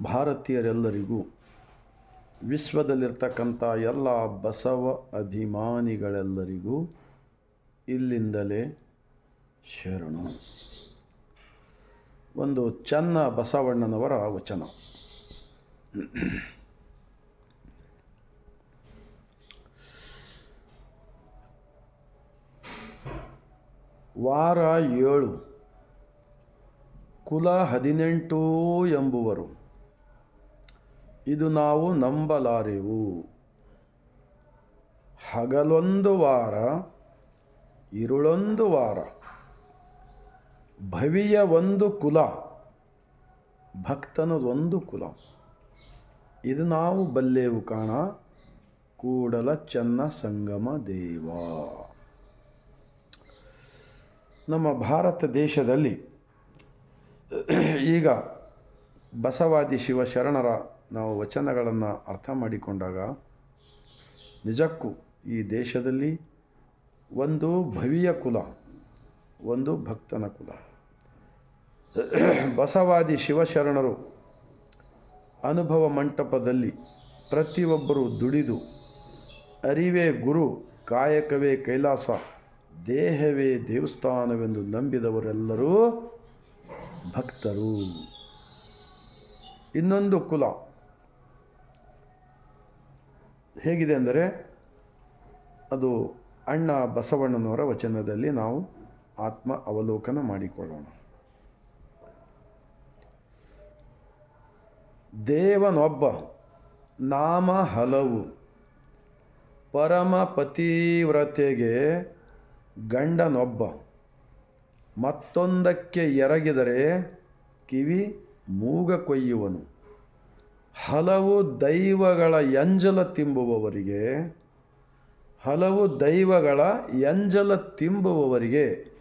ಭಾರತೀಯರೆಲ್ಲರಿಗೂ ವಿಶ್ವದಲ್ಲಿರ್ತಕ್ಕಂಥ ಎಲ್ಲ ಬಸವ ಅಭಿಮಾನಿಗಳೆಲ್ಲರಿಗೂ ಇಲ್ಲಿಂದಲೇ ಶರಣು. ಒಂದು ಚನ್ನ ಬಸವಣ್ಣನವರ ವಚನ. ವಾರ ಏಳು ಕುಲ ಹದಿನೆಂಟು ಎಂಬುವರು. ಇದು ನಾವು ನಂಬಲಾರೆವು. ಹಗಲೊಂದು ವಾರ ಇರುಳೊಂದು ವಾರ, ಭವಿಯ ಒಂದು ಕುಲ ಭಕ್ತನದೊಂದು ಕುಲ. ಇದು ನಾವು ಬಲ್ಲೆವು ಕಾಣ, ಕೂಡಲ ಚೆನ್ನ ಸಂಗಮ ದೇವ. ನಮ್ಮ ಭಾರತ ದೇಶದಲ್ಲಿ ಈಗ ಬಸವಾದಿ ಶಿವಶರಣರ ನಾವು ವಚನಗಳನ್ನು ಅರ್ಥ ಮಾಡಿಕೊಂಡಾಗ ನಿಜಕ್ಕೂ ಈ ದೇಶದಲ್ಲಿ ಒಂದು ಭವಿಯ ಕುಲ, ಒಂದು ಭಕ್ತನ ಕುಲ. ಬಸವಾದಿ ಶಿವಶರಣರು ಅನುಭವ ಮಂಟಪದಲ್ಲಿ ಪ್ರತಿಯೊಬ್ಬರು ದುಡಿದು, ಅರಿವೇ ಗುರು, ಕಾಯಕವೇ ಕೈಲಾಸ, ದೇಹವೇ ದೇವಸ್ಥಾನವೆಂದು ನಂಬಿದವರೆಲ್ಲರೂ ಭಕ್ತರು. ಇನ್ನೊಂದು ಕುಲ ಹೇಗಿದೆ ಅಂದರೆ ಅದು ಅಣ್ಣ ಬಸವಣ್ಣನವರ ವಚನದಲ್ಲಿ ನಾವು ಆತ್ಮ ಅವಲೋಕನ ಮಾಡಿಕೊಳ್ಳೋಣ. ದೇವನೊಬ್ಬ ನಾಮ ಹಲವು ಪರಮ ಪತಿವ್ರತೆಗೆ ಗಂಡನೊಬ್ಬ ಮತ್ತೊಂದಕ್ಕೆ ಎರಗಿದರೆ ಕಿವಿ ಮೂಗ ಕೊಯ್ಯುವನು. ಹಲವು ದೈವಗಳ ಎಂಜಲ ತಿಂಬುವವರಿಗೆ, ಹಲವು ದೈವಗಳ ಎಂಜಲ ತಿಂಬುವವರಿಗೆ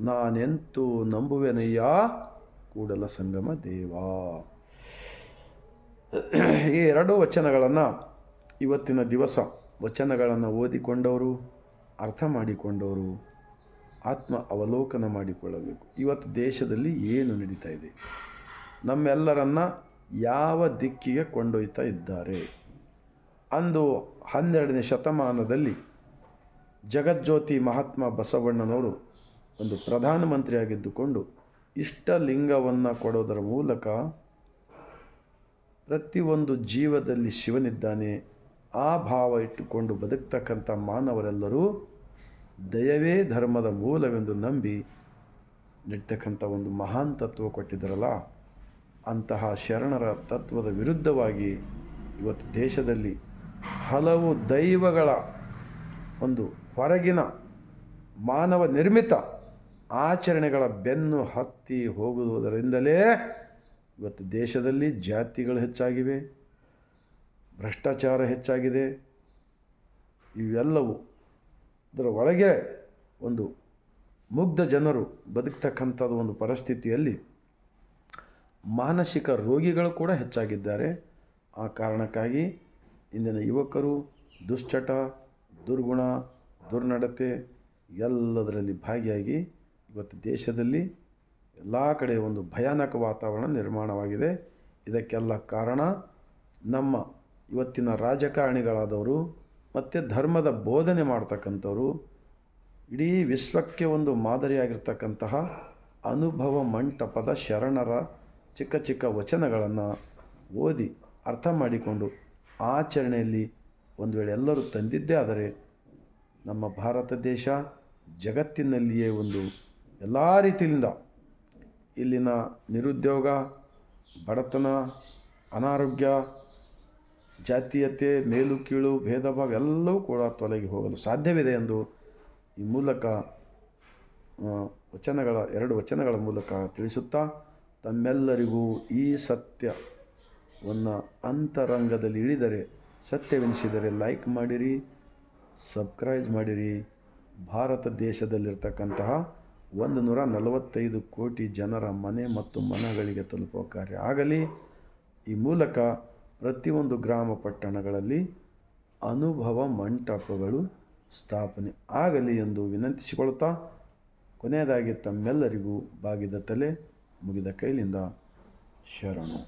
ನಾನೆಂತೂ ನಂಬುವೆನಯ್ಯ? ಕೂಡಲ ಸಂಗಮ ದೇವ. ಈ ಎರಡು ವಚನಗಳನ್ನು ಇವತ್ತಿನ ದಿವಸ ವಚನಗಳನ್ನು ಓದಿಕೊಂಡವರು, ಅರ್ಥ ಮಾಡಿಕೊಂಡವರು, ಆತ್ಮ ಅವಲೋಕನ ಮಾಡಿಕೊಳ್ಳಬೇಕು. ಇವತ್ತು ದೇಶದಲ್ಲಿ ಏನು ನಡೀತಾ ಇದೆ? ನಮ್ಮೆಲ್ಲರನ್ನ ಯಾವ ದಿಕ್ಕಿಗೆ ಕೊಂಡೊಯ್ತಾ ಇದ್ದಾರೆ? ಅಂದು ಹನ್ನೆರಡನೇ ಶತಮಾನದಲ್ಲಿ ಜಗಜ್ಯೋತಿ ಮಹಾತ್ಮ ಬಸವಣ್ಣನವರು ಒಂದು ಪ್ರಧಾನಮಂತ್ರಿಯಾಗಿದ್ದುಕೊಂಡು ಇಷ್ಟಲಿಂಗವನ್ನು ಕೊಡೋದರ ಮೂಲಕ ಪ್ರತಿಯೊಂದು ಜೀವದಲ್ಲಿ ಶಿವನಿದ್ದಾನೆ, ಆ ಭಾವ ಇಟ್ಟುಕೊಂಡು ಬದುಕ್ತಕ್ಕಂಥ ಮಾನವರೆಲ್ಲರೂ ದಯವೇ ಧರ್ಮದ ಮೂಲವೆಂದು ನಂಬಿ ನಡೀತಕ್ಕಂಥ ಒಂದು ಮಹಾನ್ ತತ್ವ ಕೊಟ್ಟಿದ್ದರಲ್ಲ? ಅಂತಹ ಶರಣರ ತತ್ವದ ವಿರುದ್ಧವಾಗಿ ಇವತ್ತು ದೇಶದಲ್ಲಿ ಹಲವು ದೈವಗಳ ಒಂದು ಹೊರಗಿನ ಮಾನವ ನಿರ್ಮಿತ ಆಚರಣೆಗಳ ಬೆನ್ನು ಹತ್ತಿ ಹೋಗುವುದರಿಂದಲೇ ಇವತ್ತು ದೇಶದಲ್ಲಿ ಜಾತಿಗಳು ಹೆಚ್ಚಾಗಿವೆ, ಭ್ರಷ್ಟಾಚಾರ ಹೆಚ್ಚಾಗಿದೆ. ಇವೆಲ್ಲವೂ ಅದರ ಒಳಗೆ ಒಂದು ಮುಗ್ಧ ಜನರು ಬದುಕ್ತಕ್ಕಂಥದ್ದು ಒಂದು ಪರಿಸ್ಥಿತಿಯಲ್ಲಿ ಮಾನಸಿಕ ರೋಗಿಗಳು ಕೂಡ ಹೆಚ್ಚಾಗಿದ್ದಾರೆ. ಆ ಕಾರಣಕ್ಕಾಗಿ ಇಂದಿನ ಯುವಕರು ದುಶ್ಚಟ, ದುರ್ಗುಣ, ದುರ್ನಡತೆ ಎಲ್ಲದರಲ್ಲಿ ಭಾಗಿಯಾಗಿ ಇವತ್ತು ದೇಶದಲ್ಲಿ ಎಲ್ಲ ಕಡೆ ಒಂದು ಭಯಾನಕ ವಾತಾವರಣ ನಿರ್ಮಾಣವಾಗಿದೆ. ಇದಕ್ಕೆಲ್ಲ ಕಾರಣ ನಮ್ಮ ಇವತ್ತಿನ ರಾಜಕಾರಣಿಗಳಾದವರು ಮತ್ತು ಧರ್ಮದ ಬೋಧನೆ ಮಾಡ್ತಕ್ಕಂಥವರು, ಇಡೀ ವಿಶ್ವಕ್ಕೆ ಒಂದು ಮಾದರಿಯಾಗಿರ್ತಕ್ಕಂತಹ ಅನುಭವ ಮಂಟಪದ ಶರಣರ ಚಿಕ್ಕ ಚಿಕ್ಕ ವಚನಗಳನ್ನು ಓದಿ ಅರ್ಥ ಮಾಡಿಕೊಂಡು ಆಚರಣೆಯಲ್ಲಿ ಒಂದು ವೇಳೆ ಎಲ್ಲರೂ ತಂದಿದ್ದೇ ಆದರೆ ನಮ್ಮ ಭಾರತ ದೇಶ ಜಗತ್ತಿನಲ್ಲಿಯೇ ಒಂದು ಎಲ್ಲ ರೀತಿಯಿಂದ ಇಲ್ಲಿನ ನಿರುದ್ಯೋಗ, ಬಡತನ, ಅನಾರೋಗ್ಯ, ಜಾತೀಯತೆ, ಮೇಲು ಕೀಳು ಭೇದ ಭಾವ ಎಲ್ಲವೂ ಕೂಡ ತೊಲಗಿ ಹೋಗಲು ಸಾಧ್ಯವಿದೆ ಎಂದು ಈ ಮೂಲಕ ವಚನಗಳ ಎರಡು ವಚನಗಳ ಮೂಲಕ ತಿಳಿಸುತ್ತಾ ತಮ್ಮೆಲ್ಲರಿಗೂ ಈ ಸತ್ಯವನ್ನು ಅಂತರಂಗದಲ್ಲಿ ಇಳಿದರೆ, ಸತ್ಯವೆನಿಸಿದರೆ ಲೈಕ್ ಮಾಡಿರಿ ಸಬ್ಸ್ಕ್ರೈಬ್ ಮಾಡಿರಿ. ಭಾರತ ದೇಶದಲ್ಲಿರ್ತಕ್ಕಂತಹ ಒಂದು ನೂರ ನಲವತ್ತೈದು ಕೋಟಿ ಜನರ ಮನೆ ಮತ್ತು ಮನಗಳಿಗೆ ತಲುಪುವ ಕಾರ್ಯ ಆಗಲಿ, ಈ ಮೂಲಕ ಪ್ರತಿಯೊಂದು ಗ್ರಾಮ ಪಟ್ಟಣಗಳಲ್ಲಿ ಅನುಭವ ಮಂಟಪಗಳು ಸ್ಥಾಪನೆ ಆಗಲಿ ಎಂದು ವಿನಂತಿಸಿಕೊಳ್ತಾ ಕೊನೆಯದಾಗಿ ತಮ್ಮೆಲ್ಲರಿಗೂ ಬಾಗಿದ ತಲೆ ಮುಗಿದ ಕೈಲಿಂದ ಶರಣು